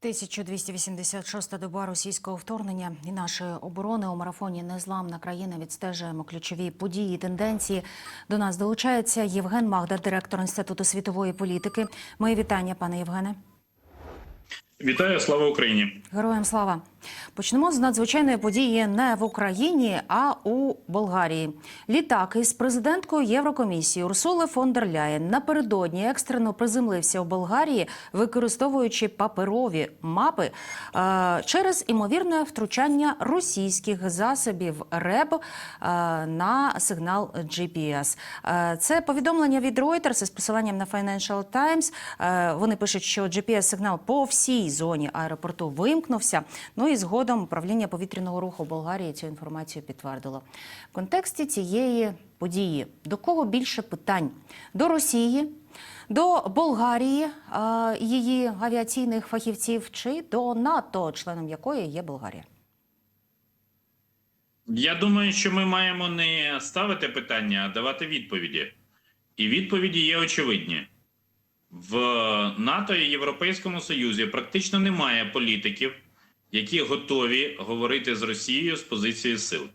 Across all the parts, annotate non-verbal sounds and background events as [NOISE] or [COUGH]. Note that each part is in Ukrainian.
1286 доба російського вторгнення і нашої оборони у марафоні Незламна країна відстежуємо ключові події, і тенденції. До нас долучається Євген Магда, директор інституту світової політики. Мої вітання, пане Євгене. Вітаю, слава Україні! Героям слава! Почнемо з надзвичайної події не в Україні, а у Болгарії. Літак із президенткою Єврокомісії Урсули фон дер Ляєн напередодні екстрено приземлився у Болгарії, використовуючи паперові мапи е, через імовірне втручання російських засобів РЕБ е, на сигнал GPS. Е, Це повідомлення від Reuters із посиланням на Financial Times. Е, Вони пишуть, що GPS-сигнал по всій зоні аеропорту вимкнувся. Ну і згодом управління повітряного руху Болгарії цю інформацію підтвердило. В контексті цієї події до кого більше питань? До Росії, до Болгарії, е, її авіаційних фахівців чи до НАТО, членом якої є Болгарія? Я думаю, що ми маємо не ставити питання, а давати відповіді. І відповіді є очевидні. В НАТО і Європейському Союзі практично немає політиків, які готові говорити з Росією з позиції сил.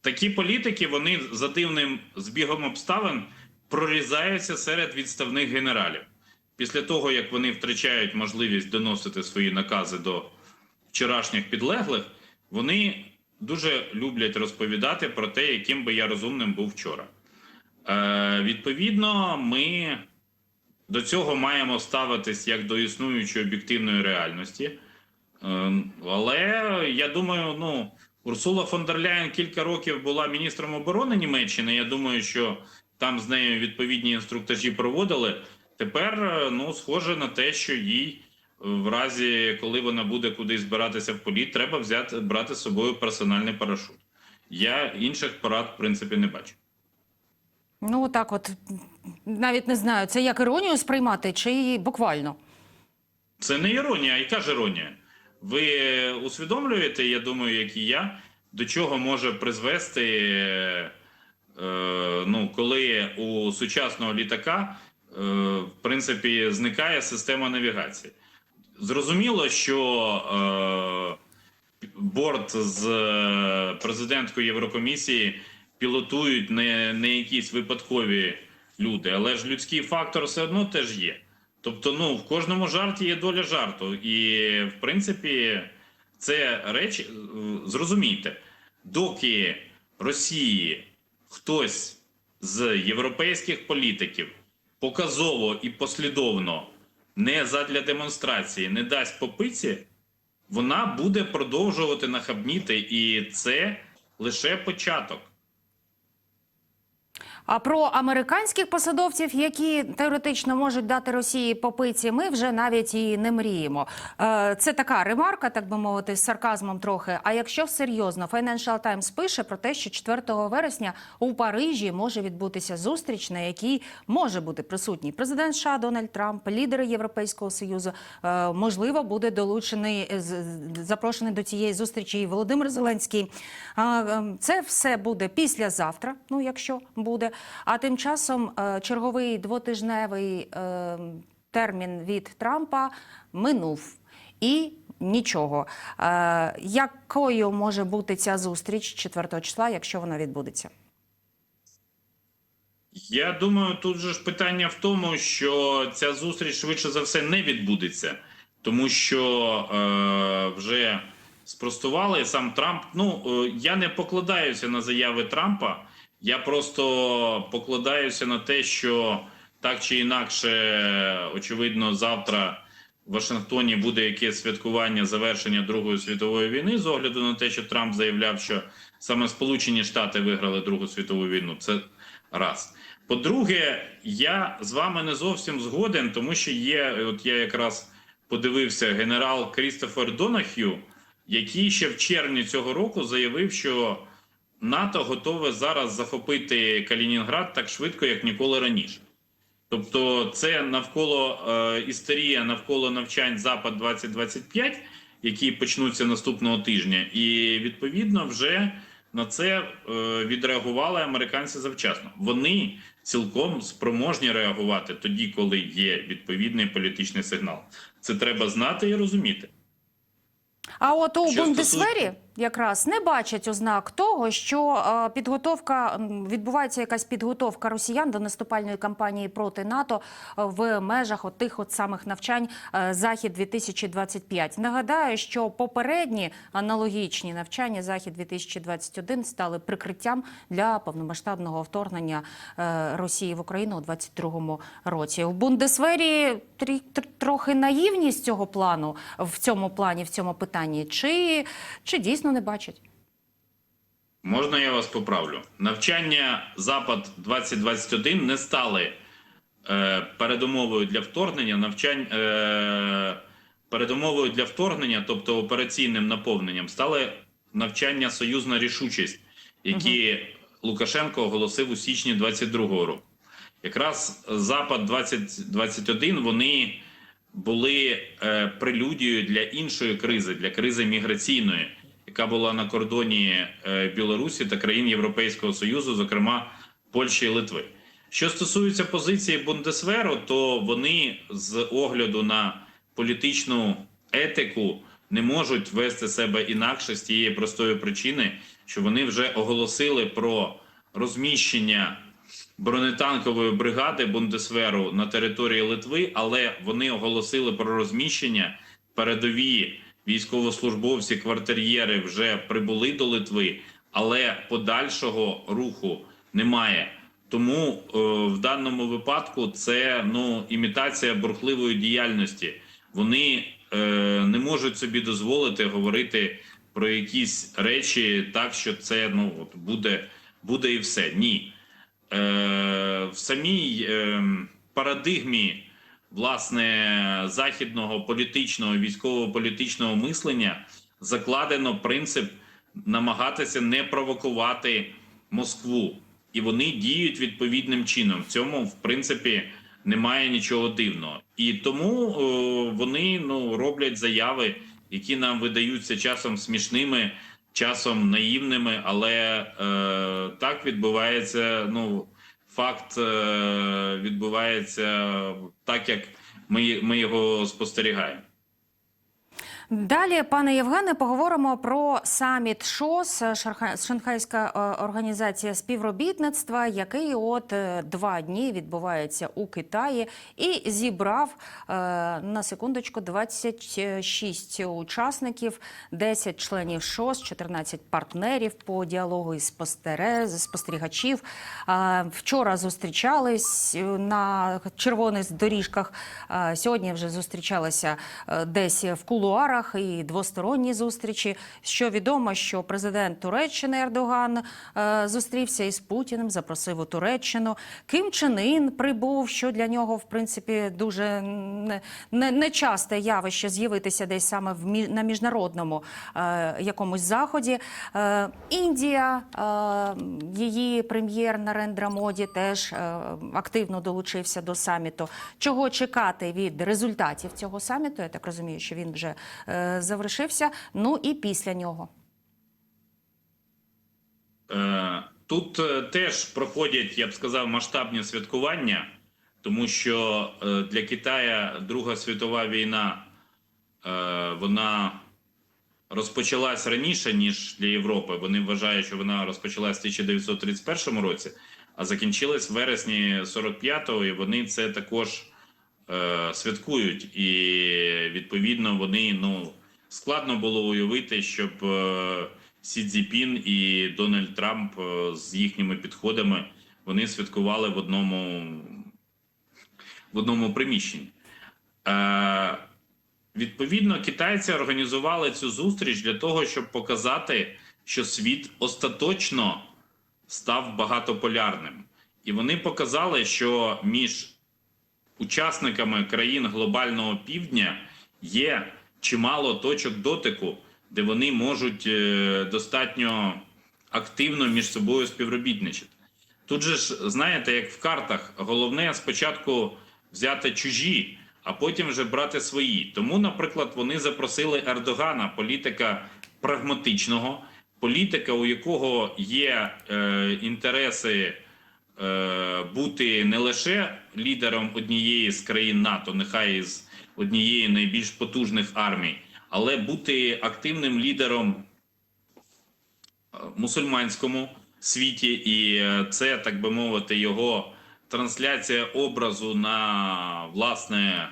Такі політики вони за дивним збігом обставин прорізаються серед відставних генералів. Після того, як вони втрачають можливість доносити свої накази до вчорашніх підлеглих, вони дуже люблять розповідати про те, яким би я розумним був вчора. Е, відповідно, ми до цього маємо ставитись як до існуючої об'єктивної реальності. Е, але я думаю, ну Урсула фон дер Ляєн кілька років була міністром оборони Німеччини. Я думаю, що там з нею відповідні інструктажі проводили. Тепер е, ну схоже на те, що їй в разі, коли вона буде кудись збиратися в політ, треба взяти брати з собою персональний парашут. Я інших порад в принципі не бачу. Ну так, от навіть не знаю, це як іронію сприймати чи буквально. Це не іронія, а яка ж іронія? Ви усвідомлюєте, я думаю, як і я, до чого може призвести, е, ну, коли у сучасного літака, е, в принципі, зникає система навігації. Зрозуміло, що е, борт з е, президенткою Єврокомісії пілотують не, не якісь випадкові люди, але ж людський фактор все одно теж є. Тобто, ну в кожному жарті є доля жарту, і в принципі, це речі зрозумійте, доки Росії хтось з європейських політиків показово і послідовно не задля демонстрації не дасть попиці, вона буде продовжувати нахабніти, і це лише початок. А про американських посадовців, які теоретично можуть дати Росії попиці, ми вже навіть і не мріємо. Е, Це така ремарка, так би мовити, з сарказмом трохи. А якщо серйозно, Financial Times пише про те, що 4 вересня у Парижі може відбутися зустріч, на якій може бути присутній президент США Дональд Трамп, лідери Європейського союзу. Е, Можливо, буде долучений з- запрошений до цієї зустрічі і Володимир Зеленський. А, е, Це все буде післязавтра, ну якщо буде. А тим часом е, черговий двотижневий е, термін від Трампа минув. І нічого. Е, Якою може бути ця зустріч 4 числа, якщо вона відбудеться? Я думаю, тут же ж питання в тому, що ця зустріч швидше за все не відбудеться, тому що е, вже спростували сам Трамп. Ну е, я не покладаюся на заяви Трампа. Я просто покладаюся на те, що так чи інакше, очевидно, завтра в Вашингтоні буде якесь святкування завершення Другої світової війни з огляду на те, що Трамп заявляв, що саме Сполучені Штати виграли Другу світову війну. Це раз. По-друге, я з вами не зовсім згоден, тому що є, от я якраз подивився генерал Крістофер Донахю, який ще в червні цього року заявив, що НАТО готове зараз захопити Калінінград так швидко, як ніколи раніше. Тобто, це навколо е, істерія навколо навчань Запад 2025, які почнуться наступного тижня, і відповідно вже на це е, відреагували американці завчасно. Вони цілком спроможні реагувати тоді, коли є відповідний політичний сигнал. Це треба знати і розуміти. А от у Бундесвері якраз не бачать ознак того, що е, підготовка відбувається якась підготовка росіян до наступальної кампанії проти НАТО е, в межах от тих от самих навчань е, Захід 2025 Нагадаю, що попередні аналогічні навчання Захід 2021 стали прикриттям для повномасштабного вторгнення Росії в Україну у 2022 році. В Бундесвері трохи наївність цього плану в цьому плані, в цьому питанні, чи, чи дійсно не бачать? Можна я вас поправлю? Навчання Запад 2021 не стали е, передумовою для вторгнення. Навчань е, передумовою для вторгнення, тобто операційним наповненням, стали навчання Союзна рішучість, які Лукашенко оголосив у січні 22-го року. Якраз Запад 2021 вони були е, прелюдією для іншої кризи, для кризи міграційної, яка була на кордоні е, Білорусі та країн Європейського Союзу, зокрема Польщі і Литви. Що стосується позиції Бундесверу, то вони з огляду на політичну етику не можуть вести себе інакше з тієї простої причини, що вони вже оголосили про розміщення бронетанкової бригади Бундесверу на території Литви, але вони оголосили про розміщення. Передові військовослужбовці, квартир'єри вже прибули до Литви, але подальшого руху немає. Тому е, в даному випадку це ну імітація бурхливої діяльності. Вони е, не можуть собі дозволити говорити про якісь речі так, що це ну от буде, буде і все. Ні е, в самій е, парадигмі власне західного політичного військово-політичного мислення закладено принцип намагатися не провокувати Москву, і вони діють відповідним чином. В цьому в принципі немає нічого дивного, і тому е, вони ну роблять заяви, які нам видаються часом смішними часом наївними, але е, так відбувається. Ну факт е, відбувається так, як ми, ми його спостерігаємо. Далі, пане Євгене, поговоримо про саміт ШОС, Шанхайська е, організація співробітництва, який от е, два дні відбувається у Китаї і зібрав е, на секундочку 26 учасників, 10 членів ШОС, 14 партнерів по діалогу із спостерігачів. Вчора зустрічались на червоних доріжках. Сьогодні вже зустрічалися десь в кулуарах і двосторонні зустрічі. Що відомо, що президент Туреччини Ердоган е, зустрівся із Путіним, запросив у Туреччину. Ким Чен Ін прибув, що для нього в принципі дуже не, не, явище з'явитися десь саме в мі- на міжнародному е, якомусь заході. Е, Індія, е, її прем'єр Нарендра Моді теж е, активно долучився до саміту. Чого чекати від результатів цього саміту? Я так розумію, що він вже е, завершився. Ну і після нього. Е, Тут е, теж проходять, я б сказав, масштабні святкування, тому що е, для Китая Друга світова війна е, вона розпочалась раніше, ніж для Європи. Вони вважають, що вона розпочалась в 1931 році, а закінчилась в вересні 45-го, і вони це також е, святкують. І відповідно вони ну складно було уявити, щоб е, Сі Цзіпін і Дональд Трамп е, з їхніми підходами вони святкували в одному в одному приміщенні. Відповідно, китайці організували цю зустріч для того, щоб показати, що світ остаточно став багатополярним. І вони показали, що між учасниками країн глобального півдня є чимало точок дотику, де вони можуть е, достатньо активно між собою співробітничати. Тут же ж, знаєте, як в картах, головне спочатку взяти чужі, а потім вже брати свої. Тому, наприклад, вони запросили Ердогана, політика прагматичного, політика, у якого є е, інтереси бути не лише лідером однієї з країн НАТО, нехай із однієї найбільш потужних армій, але бути активним лідером е, мусульманському світі, і е, це, так би мовити, його трансляція образу на власне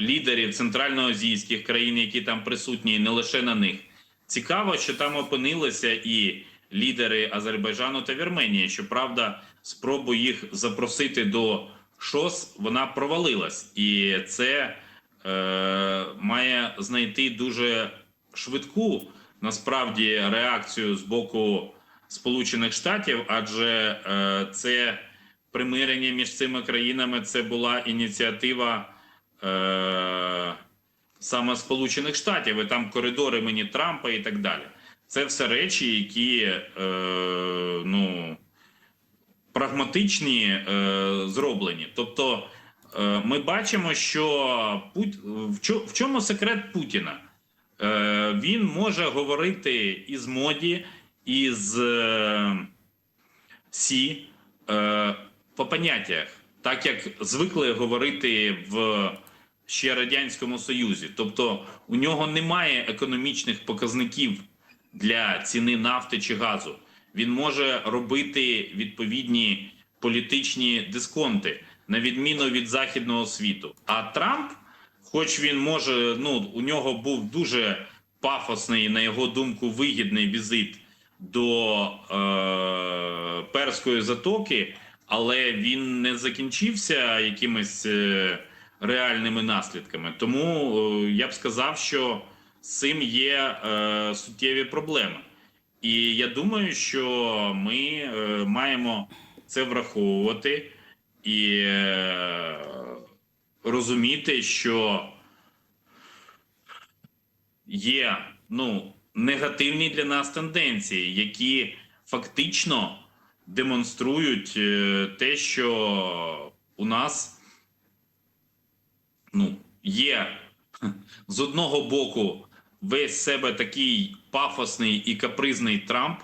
лідерів центральноазійських країн, які там присутні, і не лише на них. Цікаво, що там опинилися і лідери Азербайджану та Вірменії. Щоправда, спробу їх запросити до ШОС вона провалилась, і це е, має знайти дуже швидку насправді реакцію з боку Сполучених Штатів, адже е, це примирення між цими країнами це була ініціатива е, саме Сполучених Штатів, і там коридори мені Трампа і так далі. Це все речі, які е, ну, прагматичні е, зроблені. Тобто, е, ми бачимо, що Пут... в, чо... в чому секрет Путіна? Е, він може говорити із моді, із е, Сі е, по поняттях, так як звикли говорити в ще Радянському Союзі. Тобто у нього немає економічних показників для ціни нафти чи газу. Він може робити відповідні політичні дисконти на відміну від західного світу. А Трамп, хоч він може, ну у нього був дуже пафосний, на його думку, вигідний візит до е, Перської затоки, але він не закінчився якимись е, реальними наслідками. Тому е, я б сказав, що з цим є е, суттєві проблеми. І я думаю, що ми е, маємо це враховувати і е, розуміти, що є ну, негативні для нас тенденції, які фактично демонструють е, те, що у нас ну, є [LAUGHS] з одного боку весь себе такий пафосний і капризний Трамп,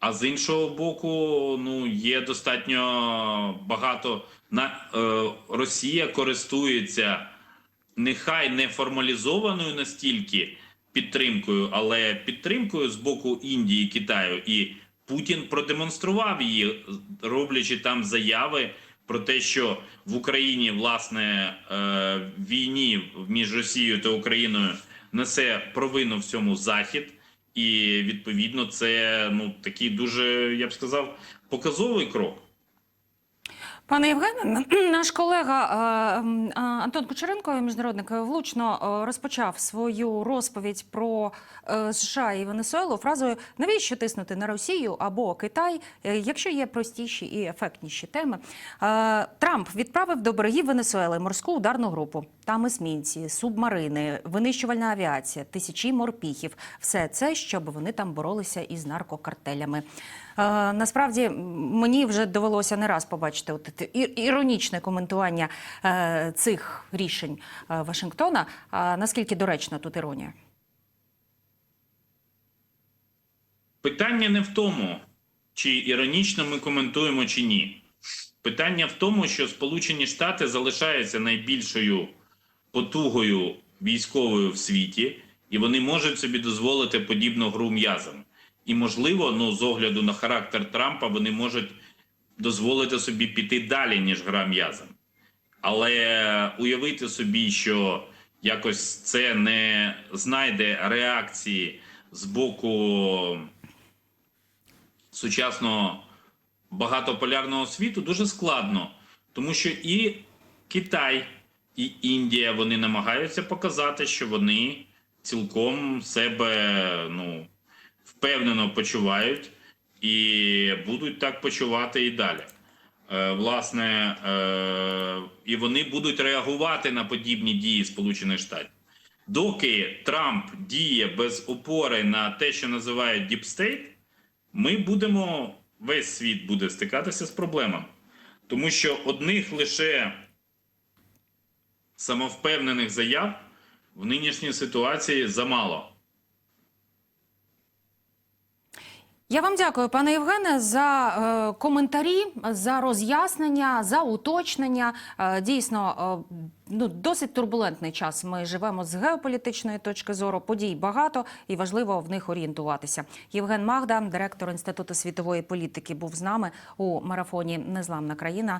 а з іншого боку, ну є достатньо багато на е, Росія користується нехай не формалізованою настільки підтримкою, але підтримкою з боку Індії, Китаю, і Путін продемонстрував її, роблячи там заяви про те, що в Україні власне е, війні між Росією та Україною несе провину в цьому захід, і відповідно це ну такий дуже я б сказав показовий крок. Пане Євгене, [CLEARS THROAT] наш колега е, а, Антон Кучеренко, міжнародник, е, влучно е, розпочав свою розповідь про е, США і Венесуелу фразою навіщо тиснути на Росію або Китай, е, якщо є простіші і ефектніші теми. Е, Трамп відправив до берегів Венесуели морську ударну групу. Там есмінці, субмарини, винищувальна авіація, тисячі морпіхів. Все це, щоб вони там боролися із наркокартелями. Е, насправді мені вже довелося не раз побачити от іронічне коментування е, цих рішень е, Вашингтона. Наскільки доречна тут іронія? Питання не в тому, чи іронічно ми коментуємо чи ні. Питання в тому, що Сполучені Штати залишаються найбільшою потугою військовою в світі, і вони можуть собі дозволити подібну гру м'язами. І, можливо, ну з огляду на характер Трампа, вони можуть дозволити собі піти далі, ніж гра м'язами. Але уявити собі, що якось це не знайде реакції з боку сучасного багатополярного світу дуже складно, тому що і Китай, і Індія вони намагаються показати, що вони цілком себе ну, впевнено почувають і будуть так почувати і далі. Е, власне, е, і вони будуть реагувати на подібні дії Сполучених Штатів. Доки Трамп діє без опори на те, що називають діпстейт, ми будемо весь світ буде стикатися з проблемами, тому що одних лише самовпевнених заяв в нинішній ситуації замало. Я вам дякую, пане Євгене, за е, коментарі, за роз'яснення, за уточнення. Е, дійсно, е, ну досить турбулентний час. Ми живемо з геополітичної точки зору. Подій багато і важливо в них орієнтуватися. Євген Магда, директор інституту світової політики, був з нами у марафоні Незламна країна.